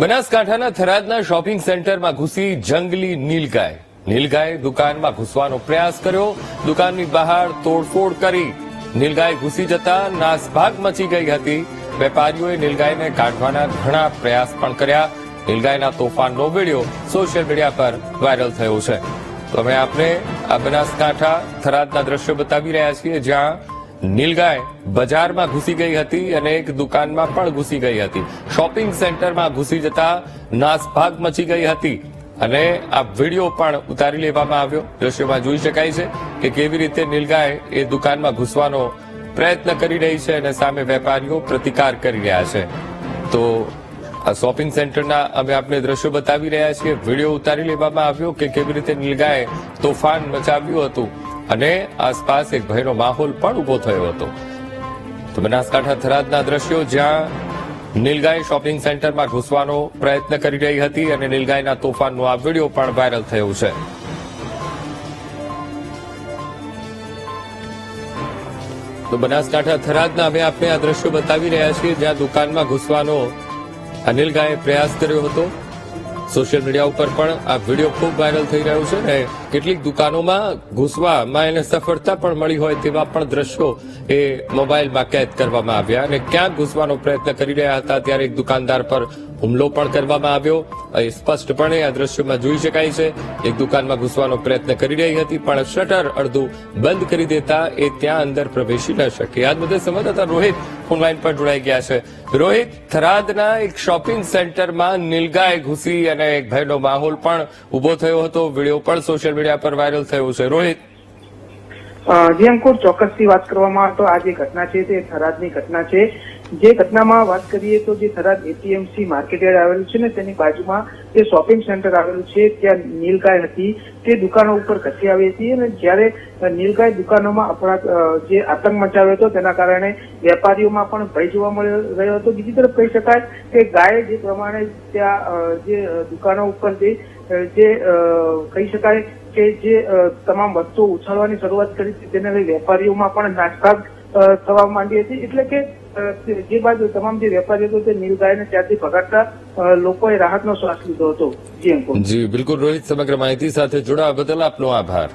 બનાસકાંઠાના થરાદના શોપિંગ સેન્ટરમાં ઘૂસી જંગલી નીલગાય. નીલગાય દુકાનમાં ઘૂસવાનો પ્રયાસ કર્યો. દુકાનની બહાર તોડફોડ કરી. નીલગાય ઘૂસી જતા નાસભાગ મચી ગઈ હતી. વેપારીઓએ નીલગાયને કાઢવાના ઘણા પ્રયાસ પણ કર્યા. નીલગાયના તોફાનનો વીડિયો સોશિયલ મીડિયા પર વાયરલ થયો છે. તો અમે આપને આ બનાસકાંઠા થરાદના દ્રશ્યો બતાવી રહ્યા છીએ જ્યાં નીલગાય બજારમાં ઘૂસી ગઈ હતી અને એક દુકાનમાં પણ ઘૂસી ગઈ હતી. શોપિંગ સેન્ટરમાં ઘૂસી જતા નાસભાગ મચી ગઈ હતી. અને આ વીડિયો પણ ઉતારી લેવામાં આવ્યો. દ્રશ્યોમાં જોઈ શકાય છે કે કેવી રીતે નીલગાય એ દુકાનમાં ઘૂસવાનો પ્રયત્ન કરી રહી છે અને સામે વેપારીઓ પ્રતિકાર કરી રહ્યા છે. તો આ શોપિંગ સેન્ટરના અમે આપને દ્રશ્યો બતાવી રહ્યા છીએ. વીડિયો ઉતારી લેવામાં આવ્યો કે કેવી રીતે નીલગાએ તોફાન મચાવ્યું હતું. અને આસપાસ એક ભયનો માહોલ પણ ઊભો થયો હતો. તો બનાસકાંઠા થરાદના દ્રશ્યો જ્યાં નીલગાય શોપિંગ સેન્ટરમાં ઘૂસવાનો પ્રયત્ન કરી રહી હતી અને નીલગાયના તોફાનનો આ વીડિયો પણ વાયરલ થયો છે. તો બનાસકાંઠા થરાદના અમે આપને આ દ્રશ્યો બતાવી રહ્યા છીએ જ્યાં દુકાનમાં ઘૂસવાનો અનિલગાએ પ્રયાસ કર્યો હતો. સોશિયલ મીડિયા ઉપર પણ આ વીડિયો ખૂબ વાયરલ થઈ રહ્યો છે ને કેટલીક દુકાનોમાં ઘૂસવામાં એને સફળતા પણ મળી હોય તેવા પણ દ્રશ્યો એ મોબાઈલમાં કેદ કરવામાં આવ્યા અને ક્યાં ઘૂસવાનો પ્રયત્ન કરી રહ્યા હતા ત્યારે એક દુકાનદાર પર હુમલો પણ કરવામાં આવ્યો. અહીં સ્પષ્ટપણે આ દ્રશ્યોમાં જોઈ શકાય છે, એક દુકાનમાં ઘૂસવાનો પ્રયત્ન કરી રહી હતી, પણ શટર અડધું બંધ કરી દેતા એ ત્યાં અંદર પ્રવેશી ન શકે આ બધે સંવાદદાતા રોહિત ફોનલાઈન પર જોડાઈ ગયા છે. રોહિત, થરાદના એક શોપિંગ સેન્ટરમાં નીલગાય ઘૂસી અને એક ભયનો માહોલ પણ ઊભો થયો હતો. વીડિયો પણ સોશિયલ મીડિયા પર વાયરલ થયો છે. રોહિત? જે અંકુર, ચોક્કસથી વાત કરવામાં તો આ જે ઘટના છે તે થરાદની ઘટના છે. જે ઘટનામાં વાત કરીએ તો જે થરાદ એપીએમસી માર્કેટ યાર્ડ આવેલું છે ને, તેની બાજુમાં જે શોપિંગ સેન્ટર આવેલું છે, ત્યાં નીલગાય હતી. તે દુકાનો ઉપર ઘસી આવી હતી અને જ્યારે નીલગાય દુકાનોમાં અપરાધ જે આતંક મચાવ્યો હતો, તેના કારણે વેપારીઓમાં પણ ભય જોવા મળી, રહ્યો હતો. બીજી તરફ કહી શકાય કે ગાય જે પ્રમાણે ત્યાં જે દુકાનો ઉપર જે કહી શકાય કે જે તમામ વસ્તુઓ ઉછાળવાની શરૂઆત કરી હતી, તેને લઈ વેપારીઓમાં પણ નાશભાગ થવા માંડી હતી. એટલે કે જે બાદ તમામ જે વેપારીઓ હતો તે નીલગાયને ત્યાંથી ભગાડતા લોકોએ રાહતનો શ્વાસ લીધો હતો. જી, બિલકુલ. રોહિત, સમગ્ર માહિતી સાથે જોડાવા બદલ આપનો આભાર.